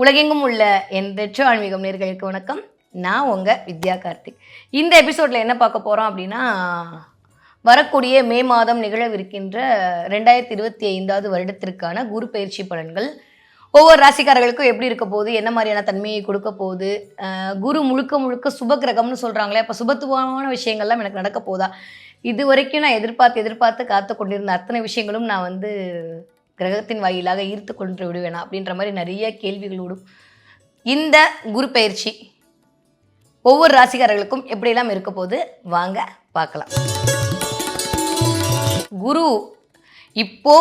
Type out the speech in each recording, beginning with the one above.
உலகெங்கும் உள்ள எந்தற்ற ஆன்மீகம் நேர்களுக்கு வணக்கம். நான் உங்கள் வித்யா கார்த்திக் இந்த எபிசோடில் என்ன பார்க்க போகிறோம் அப்படின்னா வரக்கூடிய மே மாதம் நிகழவிருக்கின்ற ரெண்டாயிரத்தி இருபத்தி ஐந்தாவது வருடத்திற்கான குரு பயிற்சி பலன்கள். ஒவ்வொரு ராசிக்காரர்களுக்கும் எப்படி இருக்க போகுது? என்ன மாதிரியான தன்மையை கொடுக்க போகுது? குரு முழுக்க முழுக்க சுப கிரகம்னு சொல்கிறாங்களே அப்போ சுபத்துவமான விஷயங்கள்லாம் எனக்கு நடக்க போதா? இது வரைக்கும் நான் எதிர்பார்த்து எதிர்பார்த்து காத்து கொண்டிருந்த அத்தனை விஷயங்களும் நான் வந்து கிரகத்தின் வாயிலாக ஈர்த்து கொண்டு விடுவேனா அப்படின்ற மாதிரி நிறைய கேள்விகளோடும் இந்த குரு பயிற்சி ஒவ்வொரு ராசிக்காரர்களுக்கும் எப்படியெல்லாம் இருக்க போது வாங்க பார்க்கலாம். குரு இப்போ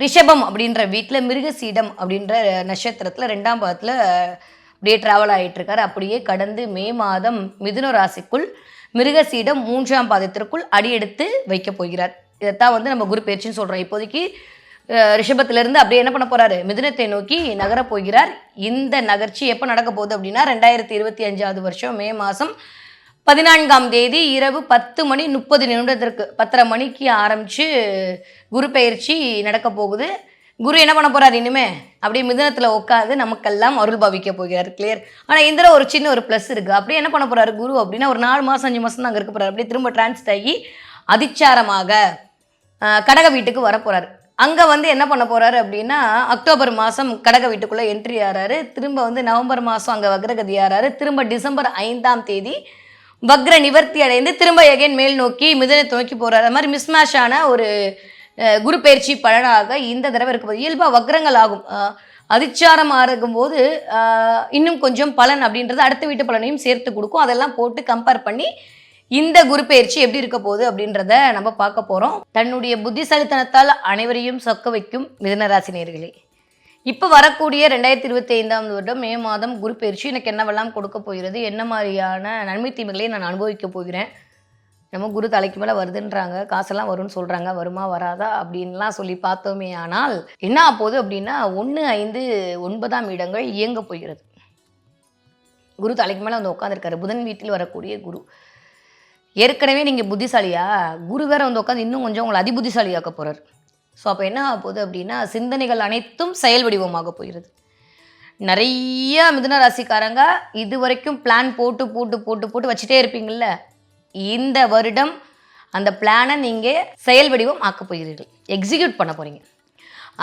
ரிஷபம் அப்படின்ற வீட்டில் மிருகசீடம் அப்படின்ற நட்சத்திரத்தில் ரெண்டாம் பாதத்தில் அப்படியே ட்ராவல் ஆகிட்டுருக்காரு அப்படியே கடந்து மே மாதம் மிதுன ராசிக்குள் மிருகசீடம் மூன்றாம் பாதத்திற்குள் அடியெடுத்து வைக்க போகிறார். இதைத்தான் வந்து நம்ம குரு பயிற்சின்னு சொல்கிறோம் இப்போதைக்கு அஹ், ரிஷபத்திலிருந்து அப்படியே என்ன பண்ண போகிறாரு மிதுனத்தை நோக்கி நகரப் போகிறார். இந்த நகர்ச்சி எப்போ நடக்க போகுது அப்படின்னா ரெண்டாயிரத்தி இருபத்தி அஞ்சாவது வருஷம் மே மாதம் பதினான்காம் தேதி இரவு பத்து மணி முப்பது நிமிடத்திற்கு பத்தரை மணிக்கு ஆரம்பித்து குரு பயிற்சி நடக்க போகுது. குரு என்ன பண்ண போகிறார் இனிமே? அப்படியே மிதனத்தில் உட்காந்து நமக்கெல்லாம் அருள் பாவிக்க போகிறார். கிளியர் ஆனால் இதில் ஒரு சின்ன ஒரு ப்ளஸ் இருக்குது அப்படியே என்ன பண்ண போகிறாரு குரு அப்படின்னா ஒரு நாலு மாதம் அஞ்சு மாதம் தான் அங்கே இருக்க போகிறார் அப்படியே திரும்ப டிரான்ஸ்ட் ஆகி அதிச்சாரமாக கடக வீட்டுக்கு வர அங்கே வந்து என்ன பண்ண போறாரு அப்படின்னா அக்டோபர் மாதம் கடக வீட்டுக்குள்ளே என்ட்ரி ஆறாரு. திரும்ப வந்து நவம்பர் மாதம் அங்கே வக்ரகதி ஆறாரு. திரும்ப டிசம்பர் ஐந்தாம் தேதி வக்ர நிவர்த்தி அடைந்து திரும்ப எகைன் மேல் நோக்கி மிதனத்தை நோக்கி போகிறார் அது மாதிரி மிஸ்மேஷ் ஆன ஒரு குரு பயிற்சி பலனாக இந்த தடவை இருக்கும்போது இயல்பாக வக்ரங்கள் ஆகும். அதிச்சாரம் ஆகும்போது இன்னும் கொஞ்சம் பலன் அப்படின்றது அடுத்த வீட்டு பலனையும் சேர்த்து கொடுக்கும். அதெல்லாம் போட்டு கம்பேர் பண்ணி இந்த குரு பயிற்சி எப்படி இருக்க போகுது அப்படின்றத நம்ம பார்க்க போகிறோம் தன்னுடைய புத்திசாலித்தனத்தால் அனைவரையும் சொக்க வைக்கும் மிதனராசி நேர்களே இப்போ வரக்கூடிய ரெண்டாயிரத்தி இருபத்தி ஐந்தாம் வருடம் மே மாதம் குரு பயிற்சி எனக்கு என்னவெல்லாம் கொடுக்க போகிறது என்ன மாதிரியான நன்மை தீமைகளை நான் அனுபவிக்க போகிறேன் நம்ம குரு தலைக்கு மேலே வருதுன்றாங்க காசெல்லாம் வரும்னு சொல்கிறாங்க வருமா வராதா அப்படின்லாம் சொல்லி பார்த்தோமே ஆனால் என்ன ஆகப் போகுது அப்படின்னா ஒன்று ஐந்து ஒன்பதாம் இடங்கள் இயங்க போகிறது. குரு தலைக்கு மேலே வந்து உட்காந்துருக்காரு புதன் வீட்டில் வரக்கூடிய குரு. ஏற்கனவே நீங்கள் புத்திசாலியா? குரு வேற வந்து உட்காந்து இன்னும் கொஞ்சம் உங்களை அதிபுத்திசாலியாக்க போகிறார் ஸோ அப்போ என்ன ஆக போகுது அப்படின்னா சிந்தனைகள் அனைத்தும் செயல் வடிவமாக போகிறது. நிறைய மிதுன ராசிக்காரங்க இது வரைக்கும் பிளான் போட்டு போட்டு போட்டு போட்டு வச்சுட்டே இருப்பீங்கள்ல இந்த வருடம் அந்த பிளானை நீங்கள் செயல் வடிவம் ஆக்க போகிறீர்கள். எக்ஸிக்யூட் பண்ண போகிறீங்க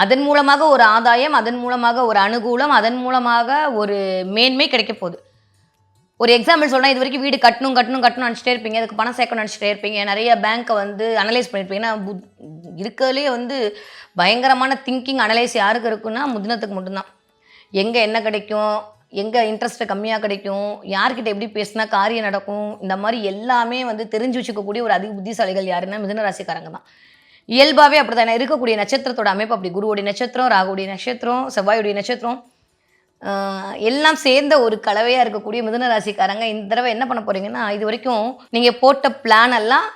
அதன் மூலமாக ஒரு ஆதாயம் அதன் மூலமாக ஒரு அனுகூலம் அதன் மூலமாக ஒரு மேன்மை கிடைக்க போகுது. ஒரு எக்ஸாம்பிள் சொன்னால் இது வரைக்கும் வீடு கட்டணும் கட்டணும் கட்டணும் நினச்சிட்டே இருப்பீங்க. அதுக்கு பணம் சேர்க்கணும் நினச்சிட்டே இருப்பீங்க. நிறைய பேங்க்கை வந்து அனலைஸ் பண்ணியிருப்பீங்கன்னா புத் இருக்கிறதுலே வந்து பயங்கரமான திங்கிங் அனலைஸ் யாருக்கு இருக்குன்னா முதினத்துக்கு மட்டும்தான். எங்கே என்ன கிடைக்கும்? எங்கே இன்ட்ரெஸ்ட்டு கம்மியாக கிடைக்கும்? யார்கிட்ட எப்படி பேசினா காரியம் நடக்கும்? இந்த மாதிரி எல்லாமே வந்து தெரிஞ்சு வச்சுக்கக்கூடிய ஒரு அதிக புத்திசாலிகள் யாருன்னா மிதுன ராசிக்காரங்க தான். இயல்பாகவே அப்படி தானே இருக்கக்கூடிய நட்சத்திரத்தோட அமைப்பு அப்படி. குருவுடைய நட்சத்திரம் ராகுடைய நட்சத்திரம் செவ்வாயுடைய நட்சத்திரம் எல்லாம் சேர்ந்த ஒரு கலவையாக இருக்கக்கூடிய மிதுன ராசிக்காரங்க இந்த தடவை என்ன பண்ண போகிறீங்கன்னா இது வரைக்கும் நீங்கள் போட்ட பிளான் எல்லாம்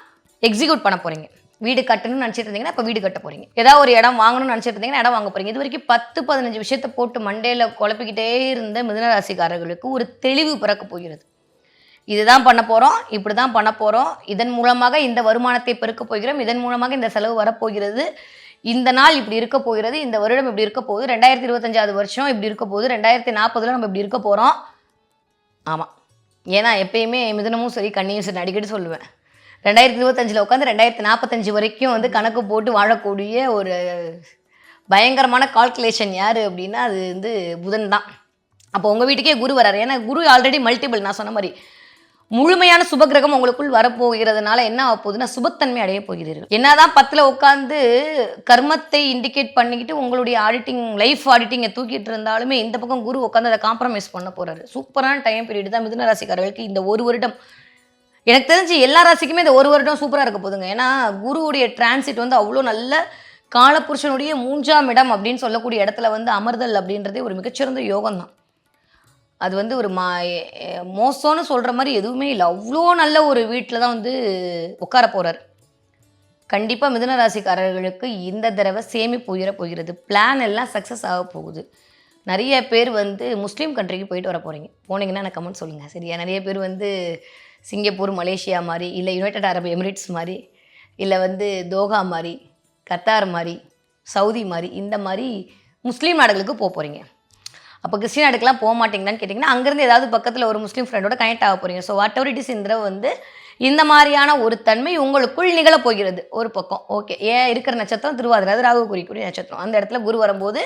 எக்ஸிக்யூட் பண்ண போகிறீங்க வீடு கட்டணும்னு நினச்சிட்டு இருந்தீங்கன்னா இப்போ வீடு கட்ட போகிறீங்க ஏதாவது ஒரு இடம் வாங்கணும்னு நினச்சிட்டு இருந்தீங்கன்னா இடம் வாங்க போறீங்க. இது வரைக்கும் பத்து பதினஞ்சு விஷயத்த போட்டு மண்டையில் குழப்பிக்கிட்டே இருந்த மிதுன ராசிக்காரர்களுக்கு ஒரு தெளிவு பிறக்க போகிறது. இதுதான் பண்ண போகிறோம் இப்படி தான் பண்ண போகிறோம் இதன் மூலமாக இந்த வருமானத்தை பெருக்க போகிறோம் இதன் மூலமாக இந்த செலவு வரப்போகிறது இந்த நாள் இப்படி இருக்க போகிறது இந்த வருடம் இப்படி இருக்க போகுது ரெண்டாயிரத்தி இருபத்தஞ்சாவது வருஷம் இப்படி இருக்க போகுது ரெண்டாயிரத்தி நாற்பதுல நம்ம இப்படி இருக்க போகிறோம் ஆமாம் ஏன்னா எப்பயுமே மிதனமும் சரி கண்ணியும் சரி அடிக்கடி சொல்லுவேன். ரெண்டாயிரத்தி இருபத்தஞ்சில் உட்காந்து ரெண்டாயிரத்தி நாற்பத்தஞ்சு வரைக்கும் வந்து கணக்கு போட்டு வாழக்கூடிய ஒரு பயங்கரமான கால்குலேஷன் யார் அப்படின்னா அது வந்து புதன் தான். அப்போ உங்கள் வீட்டுக்கே குரு வராரு. ஏன்னா குரு ஆல்ரெடி மல்டிபிள் நான் சொன்ன மாதிரி. முழுமையான சுபகிரகம் உங்களுக்குள் வரப்போகிறதுனால என்ன ஆக போகுதுன்னா சுபத்தன்மை அடைய போகிறீர்கள். என்னதான் பத்தில் உட்காந்து கர்மத்தை இண்டிகேட் பண்ணிக்கிட்டு உங்களுடைய ஆடிட்டிங் லைஃப் ஆடிட்டிங்கை தூக்கிட்டு இருந்தாலுமே இந்த பக்கம் குரு உட்காந்து அதை காம்ப்ரமைஸ் பண்ண போறாரு. சூப்பரான டைம் பீரியட் தான் மிதுன ராசிக்காரர்களுக்கு இந்த ஒரு வருடம். எனக்கு தெரிஞ்சு எல்லா ராசிக்குமே இந்த ஒரு வருடம் சூப்பராக இருக்க போதுங்க ஏன்னா குருவுடைய டிரான்சிட் வந்து அவ்வளோ நல்ல காலபுருஷனுடைய மூன்றாம் இடம் அப்படின்னு சொல்லக்கூடிய இடத்துல வந்து அமர்தல் அப்படின்றதே ஒரு மிகச்சிறந்த யோகம் தான் அது வந்து ஒரு மா மோசம்னு சொல்கிற மாதிரி எதுவுமே இல்லை. அவ்வளோ நல்ல ஒரு வீட்டில் தான் வந்து உட்கார போகிறார் கண்டிப்பாக மிதுன ராசிக்காரர்களுக்கு இந்த தடவை சேமிப்பு உயர போகிறது. பிளான் எல்லாம் சக்ஸஸ் ஆக போகுது. நிறைய பேர் வந்து முஸ்லீம் கண்ட்ரிக்கு போயிட்டு வர போகிறீங்க போனீங்கன்னா எனக்கு கமெண்ட் சொல்லுங்கள் சரியா? நிறைய பேர் வந்து சிங்கப்பூர் மலேசியா மாதிரி இல்லை யுனைடெட் அரபு எமிரேட்ஸ் மாதிரி இல்லை வந்து தோகா மாதிரி கத்தார் மாதிரி சவுதி மாதிரி இந்த மாதிரி முஸ்லீம் நாடுகளுக்கு போக போகிறீங்க அப்போ கிறிஸ்டின் அடுக்கெலாம் போக மாட்டீங்களான்னு கேட்டிங்கன்னா அங்கேருந்து ஏதாவது பக்கத்தில் ஒரு முஸ்லீம் ஃப்ரெண்டோட கனெக்ட் ஆக போகிறீங்க so whatever it is இந்த வந்து இந்த மாதிரியான ஒரு தன்மை உங்களுக்குள் நிகழப் போகிறது. ஒரு பக்கம். ஓகே ஏன்? இருக்கிற நட்சத்திரம் திருவாதிரை அது ராகு குறிக்கூடிய நட்சத்திரம். அந்த இடத்துல குரு வரும்போது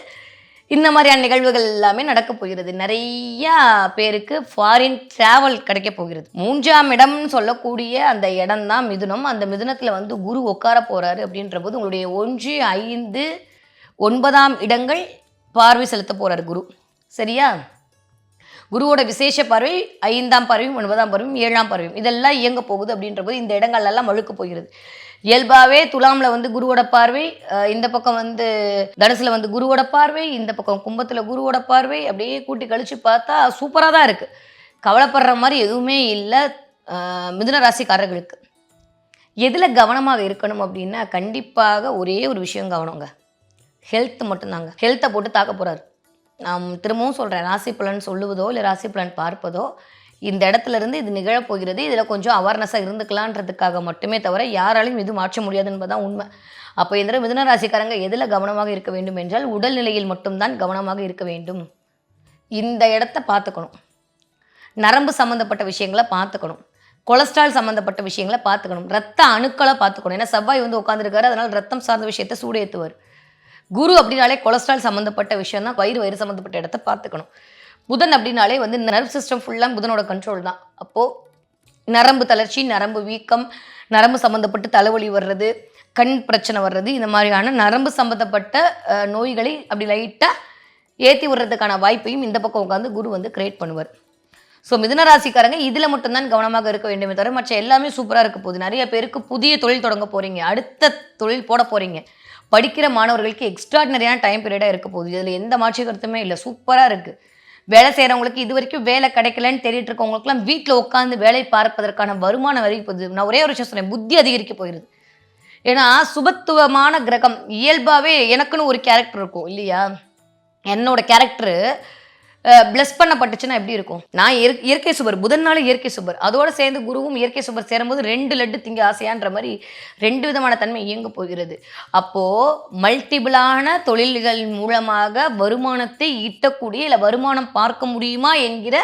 இந்த மாதிரியான நிகழ்வுகள் எல்லாமே நடக்க போகிறது. நிறையா பேருக்கு ஃபாரின் டிராவல் கிடைக்க போகிறது. மூன்றாம் இடம்னு சொல்லக்கூடிய அந்த இடம் தான் மிதுனம். அந்த மிதுனத்தில் வந்து குரு உட்கார போகிறாரு அப்படின்ற போது உங்களுடைய ஒன்று ஐந்து ஒன்பதாம் இடங்கள் பார்வை செலுத்த போகிறார் குரு. சரியா? குருவோட விசேஷ பார்வை ஐந்தாம் பார்வையும் ஒன்பதாம் பறவையும் ஏழாம் பறவையும் இதெல்லாம் இயங்க போகுது அப்படின்ற போது இந்த இடங்கள்லாம் மழுக்க போகிறது. இயல்பாகவே துலாமில் வந்து குருவோட பார்வை இந்த பக்கம் வந்து தனுசில் வந்து குருவோட பார்வை இந்த பக்கம் கும்பத்தில் குருவோட பார்வை அப்படியே கூட்டி கழித்து பார்த்தா சூப்பராக தான் இருக்குது கவலைப்படுற மாதிரி எதுவுமே இல்லை. மிதுன ராசிக்காரர்களுக்கு. எதில் கவனமாக இருக்கணும் அப்படின்னா கண்டிப்பாக ஒரே ஒரு விஷயம் கவனங்க. ஹெல்த் மட்டும்தாங்க. ஹெல்த்தை போட்டு தாக்க போகிறாரு நான் திரும்பவும் சொல்கிறேன் ராசி பலன் சொல்லுவதோ இல்லை ராசி பலன் பார்ப்பதோ இந்த இடத்துல இருந்து இது நிகழப்போகிறது இதில் கொஞ்சம் அவேர்னஸாக இருந்துக்கலான்றதுக்காக மட்டுமே தவிர யாராலையும் இது மாற்ற முடியாது என்பதுதான் உண்மை. அப்போ இந்த மிதுன ராசிக்காரங்க எதில் கவனமாக இருக்க வேண்டும் என்றால் உடல்நிலையில் மட்டும்தான் கவனமாக இருக்க வேண்டும். இந்த இடத்த பார்த்துக்கணும். நரம்பு சம்மந்தப்பட்ட விஷயங்களை பார்த்துக்கணும். கொலஸ்ட்ரால் சம்மந்தப்பட்ட விஷயங்களை பார்த்துக்கணும். ரத்த அணுக்களை பார்த்துக்கணும். ஏன்னா செவ்வாய் வந்து உட்காந்துருக்காரு அதனால் ரத்தம் சார்ந்த விஷயத்தை சூடு ஏற்றுவார் குரு அப்படின்னாலே கொலஸ்ட்ரால் சம்மந்தப்பட்ட விஷயம் தான் வயிறு வயிறு சம்மந்தப்பட்ட இடத்த பார்த்துக்கணும். புதன் அப்படின்னாலே வந்து இந்த நர்வ் சிஸ்டம் ஃபுல்லாக புதனோட கண்ட்ரோல் தான். அப்போது நரம்பு தளர்ச்சி நரம்பு வீக்கம் நரம்பு சம்மந்தப்பட்டு தலைவலி வர்றது கண் பிரச்சனை வர்றது இந்த மாதிரியான நரம்பு சம்மந்தப்பட்ட நோய்களை அப்படி லைட்டாக ஏற்றி விடுறதுக்கான வாய்ப்பையும் இந்த பக்கம் உட்காந்து குரு வந்து கிரியேட் பண்ணுவார். ஸோ மிதனராசிக்காரங்க இதில் மட்டும்தான் கவனமாக இருக்க வேண்டுமே தவிர மற்ற எல்லாமே சூப்பராக இருக்க போகுது. நிறைய பேருக்கு புதிய தொழில் தொடங்க போகிறீங்க அடுத்த தொழில் போட போகிறீங்க படிக்கிற மாணவர்களுக்கு எக்ஸ்ட்ராடினரியான டைம் பீரியடாக இருக்க போகுது. இதில் எந்த மாற்று கருத்துமே இல்லை. சூப்பராக இருக்குது வேலை செய்கிறவங்களுக்கு இது வரைக்கும் வேலை கிடைக்கலன்னு தேடிட்டு இருக்கவங்களுக்குலாம் வீட்டில் உட்காந்து வேலை பார்ப்பதற்கான வருமானம் வரைக்கும் போகுது நான் ஒரே ஒரு விஷயம் சொன்னேன். புத்தி அதிகரிக்க போயிடுது ஏன்னா சுபத்துவமான கிரகம் இயல்பாகவே எனக்குன்னு ஒரு கேரக்டர் இருக்கும் இல்லையா? என்னோட கேரக்டரு பிளஸ் பண்ணப்பட்டுச்சுன்னா எப்படி இருக்கும்? நான் இயற்கை சுபர் புதன்னால இயற்கை சுபர் அதோட சேர்ந்து குருவும் இயற்கை சுபர் சேரும்போது ரெண்டு லட்டு திங்க ஆசையான்ற மாதிரி ரெண்டு விதமான தன்மை இயங்க போகிறது. அப்போ மல்டிபிளான தொழில்கள் மூலமாக வருமானத்தை ஈட்டக்கூடிய இல்லை வருமானம் பார்க்க முடியுமா என்கிற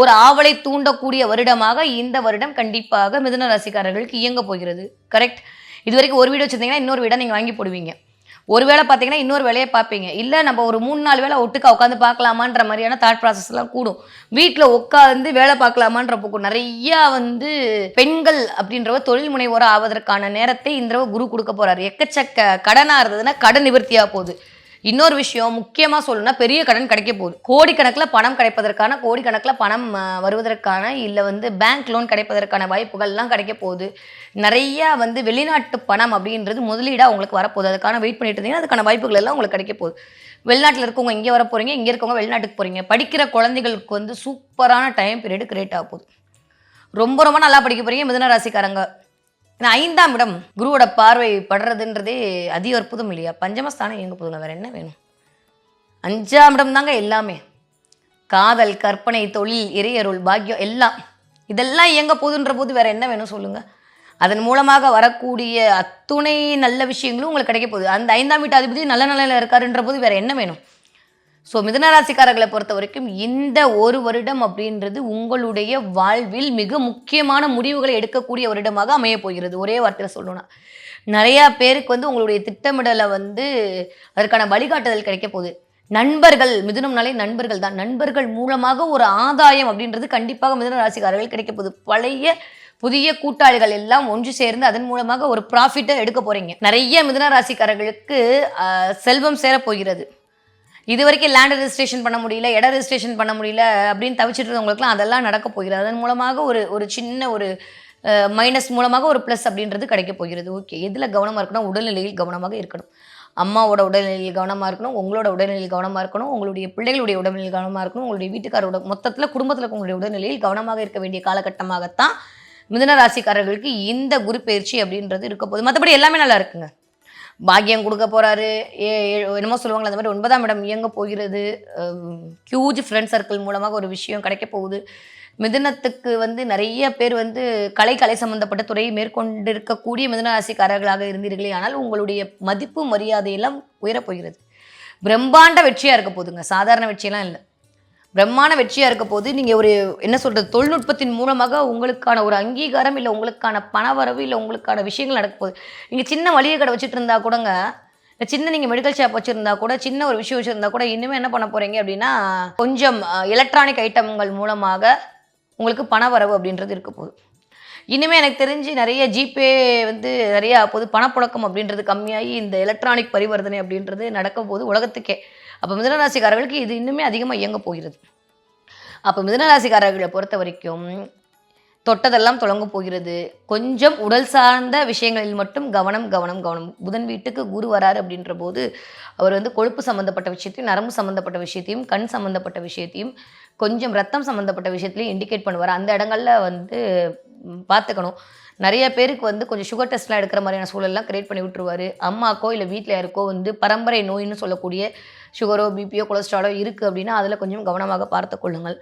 ஒரு ஆவலை தூண்டக்கூடிய வருடமாக இந்த வருடம் கண்டிப்பாக மிதுன ராசிக்காரர்களுக்கு இயங்க போகிறது. கரெக்ட் இது வரைக்கும் ஒரு வீடு வச்சிருந்தீங்கன்னா இன்னொரு வீடை நீங்கள் வாங்கி போடுவீங்க. ஒரு வேளை பார்த்தீங்கன்னா இன்னொரு வேலையை பார்ப்பீங்க. இல்லை நம்ம ஒரு மூணு நாலு வேளை ஒட்டுக்கா உட்காந்து பார்க்கலாமான்ற மாதிரியான தாட் ப்ராசஸ்லாம் கூடும். வீட்டில் உட்காந்து வேலை பார்க்கலாமான்ற போக்கும் நிறையா வந்து பெண்கள் அப்படின்றவ தொழில் முனைவோராக ஆவதற்கான நேரத்தை இந்த குரு கொடுக்க போகிறார் எக்கச்சக்க கடனாக இருந்ததுன்னா கடன் நிவர்த்தியாக போகுது. இன்னொரு விஷயம் முக்கியமாக சொல்லணும்னா பெரிய கடன் கிடைக்க போகுது. கோடிக்கணக்கில் பணம் கிடைப்பதற்கான கோடிக்கணக்கில் பணம் வருவதற்கான இல்லை வந்து பேங்க் லோன் கிடைப்பதற்கான வாய்ப்புகள்லாம் கிடைக்க போகுது. நிறையா வந்து வெளிநாட்டு பணம் அப்படின்றது முதலீடாக உங்களுக்கு வரப்போகுது. அதுக்கான வெயிட் பண்ணிட்டு இருந்தீங்கன்னா அதுக்கான வாய்ப்புகள் எல்லாம் உங்களுக்கு கிடைக்க போகுது. வெளிநாட்டில் இருக்கவங்க இங்கே வர போகிறீங்க இங்கே இருக்கவங்க வெளிநாட்டுக்கு போகிறீங்க படிக்கிற குழந்தைகளுக்கு வந்து சூப்பரான டைம் பீரியட் கிரியேட் ஆக போகுது. ரொம்ப ரொம்ப நல்லா படிக்க போகிறீங்க மிதன ராசிக்காரங்க. ஏன்னா ஐந்தாம் இடம் குருவோட பார்வை படுறதுன்றதே அதி அற்புதம் இல்லையா? பஞ்சமஸ்தானம் எங்கே போதுங்க. வேறு என்ன வேணும்? அஞ்சாம் இடம் தாங்க எல்லாமே. காதல் கற்பனை தொழில் இறையருள் பாக்கியம் எல்லாம். இதெல்லாம் இயங்க போதுன்ற போது வேறு என்ன வேணும் சொல்லுங்கள் அதன் மூலமாக வரக்கூடிய அத்துணை நல்ல விஷயங்களும் உங்களுக்கு கிடைக்க போகுது. அந்த ஐந்தாம் வீட்டு அதிபதி நல்ல நிலையில் இருக்காருன்ற போது வேறு என்ன வேணும்? ஸோ மிதனராசிக்காரர்களை பொறுத்த வரைக்கும் இந்த ஒரு வருடம் அப்படின்றது உங்களுடைய வாழ்வில் மிக முக்கியமான முடிவுகளை எடுக்கக்கூடிய வருடமாக அமைய போகிறது. ஒரே வார்த்தையில் சொல்லணும்னா. நிறையா பேருக்கு வந்து உங்களுடைய திட்டமிடலை வந்து அதற்கான வழிகாட்டுதல் கிடைக்க போகுது. நண்பர்கள் மிதுனம்னாலே நண்பர்கள் தான். நண்பர்கள் மூலமாக ஒரு ஆதாயம் அப்படின்றது கண்டிப்பாக மிதுன ராசிக்காரர்கள் கிடைக்க போகுது. பழைய புதிய கூட்டாளிகள் எல்லாம் ஒன்று சேர்ந்து அதன் மூலமாக ஒரு ப்ராஃபிட்டை எடுக்க போகிறீங்க நிறைய மிதுன ராசிக்காரர்களுக்கு செல்வம் சேரப் போகிறது. இது வரைக்கும் லேண்ட் ரெஜிஸ்ட்ரேஷன் பண்ண முடியல இட ரெஜிஸ்ட்ரேஷன் பண்ண முடியல அப்படின்னு தவிச்சிட்டு இருந்தவங்களுக்குலாம் அதெல்லாம் நடக்க போகிறது. அதன் மூலமாக ஒரு ஒரு சின்ன ஒரு மைனஸ் மூலமாக ஒரு ப்ளஸ் அப்படின்றது கிடைக்க போகிறது. ஓகே எதில் கவனமாக இருக்கணும்? உடல்நிலையில் கவனமாக இருக்கணும். அம்மாவோட உடல்நிலையில் கவனமாக இருக்கணும். உங்களோட உடல்நிலையில் கவனமாக இருக்கணும். உங்களுடைய பிள்ளைகளுடைய உடல்நிலையில் கவனமாக இருக்கணும். உங்களுடைய வீட்டுக்காரோட மொத்தத்தில் குடும்பத்தில் உங்களுடைய உடல்நிலையில் கவனமாக இருக்க வேண்டிய காலகட்டமாகத்தான் மிதன ராசிக்காரர்களுக்கு இந்த குரு பயிற்சி அப்படின்றது இருக்க போகுது. மற்றபடி எல்லாமே நல்லா இருக்குங்க. பாக்கியம் கொடுக்க போகிறாரு ஏ என்னமோ சொல்லுவாங்களே அந்த மாதிரி ஒன்பதாம் இடம் இயங்க போகிறது. ஹியூஜ் ஃப்ரெண்ட் சர்க்கிள் மூலமாக ஒரு விஷயம் கிடைக்க போகுது. மிதனத்துக்கு வந்து நிறைய பேர் வந்து கலை கலை சம்பந்தப்பட்ட துறையை மேற்கொண்டிருக்கக்கூடிய மிதனராசிக்காரர்களாக இருந்தீர்களே ஆனால் உங்களுடைய மதிப்பு மரியாதையெல்லாம் உயரப் போகிறது. பிரம்மாண்ட வெற்றியாக இருக்க போகுதுங்க. சாதாரண வெற்றியெல்லாம் இல்லை. பிரம்மாண்ட வெற்றியாக இருக்க போது நீங்கள் ஒரு என்ன சொல்கிறது தொழில்நுட்பத்தின் மூலமாக உங்களுக்கான ஒரு அங்கீகாரம் இல்லை உங்களுக்கான பணவரவு இல்லை உங்களுக்கான விஷயங்கள் நடக்க போகுது. நீங்கள் சின்ன மளிகை கடை வச்சுட்டு இருந்தா கூடங்க சின்ன நீங்கள் மெடிக்கல் ஷாப் வச்சுருந்தா கூட சின்ன ஒரு விஷயம் வச்சுருந்தா கூட இனிமேல் என்ன பண்ண போகிறீங்க அப்படின்னா கொஞ்சம் எலக்ட்ரானிக் ஐட்டங்கள் மூலமாக உங்களுக்கு பணவரவு அப்படின்றது இருக்க போகுது. இனிமேல் எனக்கு தெரிஞ்சு நிறைய ஜிபே வந்து நிறையா பொது பணப்புழக்கம் அப்படின்றது கம்மியாகி இந்த எலக்ட்ரானிக் பரிவர்த்தனை அப்படின்றது நடக்க போகுது உலகத்துக்கே. அப்போ மிதனராசிக்காரர்களுக்கு இது இன்னுமே அதிகமாக இயங்க போகிறது. அப்போ மிதனராசிக்காரர்களை பொறுத்த வரைக்கும் தொட்டதெல்லாம் தொடங்க போகிறது. கொஞ்சம் உடல் சார்ந்த விஷயங்களில் மட்டும் கவனம் கவனம் கவனம். புதன் வீட்டுக்கு குரு வராரு அப்படின்ற போது அவர் வந்து கொழுப்பு சம்மந்தப்பட்ட விஷயத்தையும் நரம்பு சம்மந்தப்பட்ட விஷயத்தையும் கண் சம்மந்தப்பட்ட விஷயத்தையும் கொஞ்சம் ரத்தம் சம்மந்தப்பட்ட விஷயத்துலையும் இண்டிகேட் பண்ணுவார். அந்த இடங்களில் வந்து பார்த்துக்கணும். நிறைய பேருக்கு வந்து கொஞ்சம் சுகர் டெஸ்ட்லாம் எடுக்கிற மாதிரியான சூழல்லாம் க்ரியேட் பண்ணி விட்டுருவார். அம்மாக்கோ இல்லை வீட்டில் யாருக்கோ வந்து பரம்பரை நோயின்னு சொல்லக்கூடிய சுகரோ பிபியோ கொலஸ்ட்ராலோ இருக்குது அப்படின்னா அதில் கொஞ்சம் கவனமாக பார்த்து கொள்ளுங்கள்.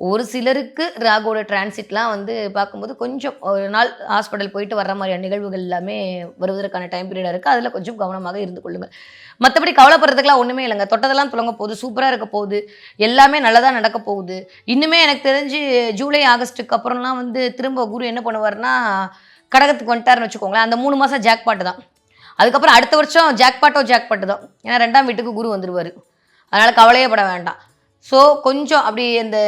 ஒரு சிலருக்கு ராகோட டிரான்சிட்லாம் வந்து பார்க்கும்போது கொஞ்சம் ஒரு நாள் ஹாஸ்பிட்டல் போயிட்டு வர்ற மாதிரியான நிகழ்வுகள் எல்லாமே வருவதற்கான டைம் பீரியடாக இருக்குது அதில் கொஞ்சம் கவனமாக இருந்து கொள்ளுங்கள். மற்றபடி கவலைப்படுறதுக்குலாம் ஒன்றுமே இல்லைங்க. தொட்டதெல்லாம் துளங்க போகுது சூப்பராக இருக்க போகுது எல்லாமே நல்லதாக நடக்க போகுது. இன்னுமே எனக்கு தெரிஞ்சு ஜூலை ஆகஸ்ட்டுக்கு அப்புறம்லாம் வந்து திரும்ப குரு என்ன பண்ணுவார்னா கடகத்துக்கு வந்துட்டாருன்னு வச்சுக்கோங்களேன். அந்த மூணு மாதம் ஜாக்பாட்டு தான். அதுக்கப்புறம் அடுத்த வருஷம் ஜாக்பாட்டோ ஜாக்பாட்டு தான். ஏன்னா ரெண்டாம் வீட்டுக்கு குரு வந்துடுவார் அதனால் கவலையே பட வேண்டாம். ஸோ கொஞ்சம் அப்படி இந்த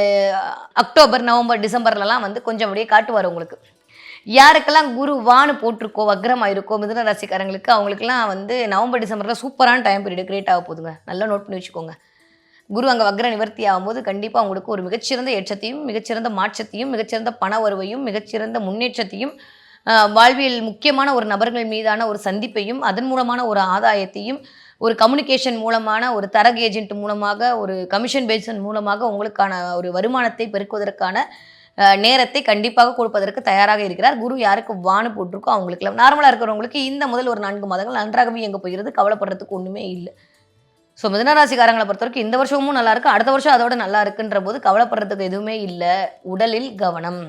அக்டோபர் நவம்பர் டிசம்பர்லலாம் வந்து கொஞ்சம் அப்படியே காட்டுவார் உங்களுக்கு. யாருக்கெல்லாம் குரு வான்னு போட்டிருக்கோ வக்ரமாக இருக்கோ மிதுன ராசிக்காரங்களுக்கு அவங்களுக்குலாம் வந்து நவம்பர் டிசம்பரில் சூப்பரான டைம் பீரியட் கிரியேட் ஆக போதுங்க. நல்லா நோட் பண்ணி வச்சுக்கோங்க. குரு அங்கே வக்ர நிவர்த்தி ஆகும்போது கண்டிப்பாக அவங்களுக்கு ஒரு மிகச்சிறந்த ஏற்றத்தையும் மிகச்சிறந்த மாற்றத்தையும் மிகச்சிறந்த பண வருவையும் மிகச்சிறந்த முன்னேற்றத்தையும் வாழ்வியல் முக்கியமான ஒரு நபர்கள் மீதான ஒரு சந்திப்பையும் அதன் மூலமான ஒரு ஆதாயத்தையும் ஒரு கம்யூனிகேஷன் மூலமான ஒரு தரக ஏஜென்ட் மூலமாக ஒரு கமிஷன் பேசன் மூலமாக உங்களுக்கான ஒரு வருமானத்தை பெருக்குவதற்கான நேரத்தை கண்டிப்பாக கொடுப்பதற்கு தயாராக இருக்கிறார். குரு யாருக்கு வானு போட்டிருக்கோ அவங்களுக்குலாம் நார்மலாக இருக்கிறவங்களுக்கு இந்த முதல் ஒரு நான்கு மாதங்கள் நன்றாகவே எங்கே போகிறது. கவலைப்படுறதுக்கு ஒன்றுமே இல்லை. ஸோ மிதனராசிக்காரங்களை பொறுத்த வரைக்கும் இந்த வருஷமும் நல்லா இருக்கு அடுத்த வருஷம் அதோட நல்லா இருக்குன்ற போது கவலைப்படுறதுக்கு எதுவுமே இல்லை. உடலில் கவனம்.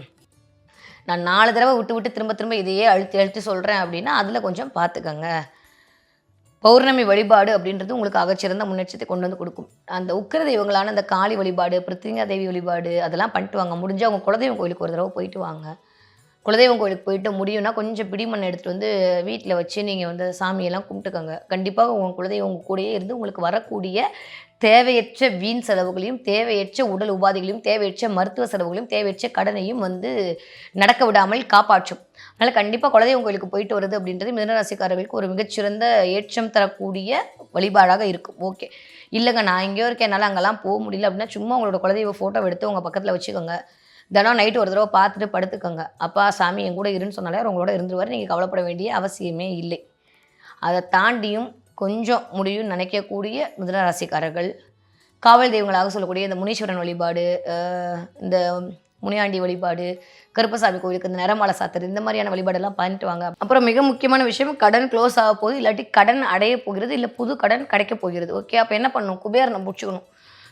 நான் நாலு தடவை விட்டு விட்டு திரும்ப திரும்ப இதையே அழுத்தி அழுத்தி சொல்கிறேன் அப்படின்னா அதில் கொஞ்சம் பார்த்துக்கங்க பௌர்ணமி வழிபாடு அப்படின்றது உங்களுக்கு அகச்சிறந்த முன்னேற்றத்தை கொண்டு வந்து கொடுக்கும். அந்த உக்கிர தெய்வங்களான அந்த காளி வழிபாடு பிருத்திங்கா தேவி வழிபாடு அதெல்லாம் பண்ணிட்டு வாங்க. முடிஞ்சால் அவங்க குலதெய்வம் கோயிலுக்கு ஒரு தடவை போயிட்டு வாங்க. குலதெய்வம் கோயிலுக்கு போயிட்டு முடியும்னா கொஞ்சம் பிடிமண் எடுத்துகிட்டு வந்து வீட்டில் வச்சு நீங்கள் வந்து சாமியெல்லாம் கும்பிட்டுக்கோங்க. கண்டிப்பாக உங்கள் குலதெய்வம் உங்கள் கூடயே இருந்து உங்களுக்கு வரக்கூடிய தேவையற்ற வீண் செலவுகளையும் தேவையற்ற உடல் உபாதைகளையும் தேவையற்ற மருத்துவ செலவுகளையும் தேவையற்ற கடனையும் வந்து நடக்க விடாமல் காப்பாற்றும். அதனால் கண்டிப்பாக குலதெய்வம் கோயிலுக்கு போயிட்டு வருது அப்படின்றது மிதனராசிக்காரர்களுக்கு ஒரு மிகச்சிறந்த ஏற்றம் தரக்கூடிய வழிபாடாக இருக்கும். ஓகே இல்லைங்க நான் எங்கேயோ இருக்கேன். என்னால் அங்கெல்லாம் போக முடியல அப்படின்னா சும்மா உங்களோட குலதெய்வ ஃபோட்டோ எடுத்து உங்கள் பக்கத்தில் வச்சுக்கோங்க. தினம் நைட்டு ஒரு தடவை பார்த்துட்டு படுத்துக்கோங்க. அப்பா சாமி என் கூட இருன்னு சொன்னாலே உங்களோட இருந்துருவார். நீங்கள் கவலைப்பட வேண்டிய அவசியமே இல்லை. அதை தாண்டியும் கொஞ்சம் முடியும்னு நினைக்கக்கூடிய மிதுனராசிக்காரர்கள் காவல் தெய்வங்களாக சொல்லக்கூடிய இந்த முனீஸ்வரன் வழிபாடு இந்த முனியாண்டி வழிபாடு கருப்பசாமி கோயிலுக்கு இந்த நிறமாலை சாத்துறது இந்த மாதிரியான வழிபாடெல்லாம் பண்ணிட்டு வாங்க. அப்புறம் மிக முக்கியமான விஷயம் கடன் க்ளோஸ் ஆக போகுது இல்லாட்டி கடன் அடைய போகிறது இல்லை புது கடன் கிடைக்க போகிறது. ஓகே அப்போ என்ன பண்ணணும்? குபேரனை பிடிச்சிக்கணும்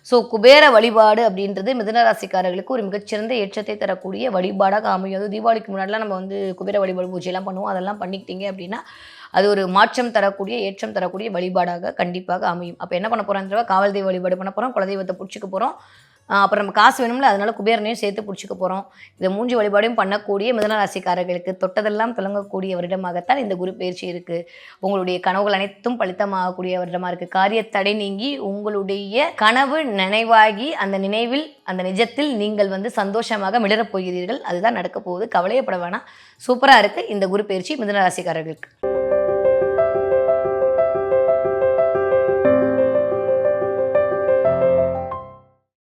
ஸோ குபேர வழிபாடு அப்படின்றது மிதனராசிக்காரர்களுக்கு ஒரு மிகச்சிறந்த ஏற்றத்தை தரக்கூடிய வழிபாடாக அமையும். அது தீபாவளிக்கு முன்னாடிலாம் நம்ம வந்து குபேர வழிபாடு பூஜையெல்லாம் பண்ணுவோம். அதெல்லாம் பண்ணிக்கிட்டீங்க அப்படின்னா அது ஒரு மாற்றம் தரக்கூடிய ஏற்றம் தரக்கூடிய வழிபாடாக கண்டிப்பாக அமையும். அப்போ என்ன பண்ண போகிறோம் காவல் தெய்வ வழிபாடு பண்ண போகிறோம் குலதெய்வத்தை பிடிச்சிக்க போகிறோம் அப்புறம் நம்ம காசு வேணும்ல அதனால குபேரனையும் சேர்த்து பிடிச்சிக்க போகிறோம் இதை மூஞ்சி வழிபாடையும் பண்ணக்கூடிய மிதனராசிக்காரர்களுக்கு தொட்டதெல்லாம் தொடங்கக்கூடிய வருடமாகத்தான் இந்த குரு பயிற்சி இருக்குது உங்களுடைய கனவுகள் அனைத்தும் பலித்தமாகக்கூடிய வருடமாக இருக்குது காரிய தடை நீங்கி உங்களுடைய கனவு நினைவாகி அந்த நினைவில் அந்த நிஜத்தில் நீங்கள் வந்து சந்தோஷமாக மிளரப் போகிறீர்கள். அதுதான் நடக்க போகுது. கவலையப்பட வேணாம். சூப்பராக இருக்குது இந்த குரு பயிற்சி மிதனராசிக்காரர்களுக்கு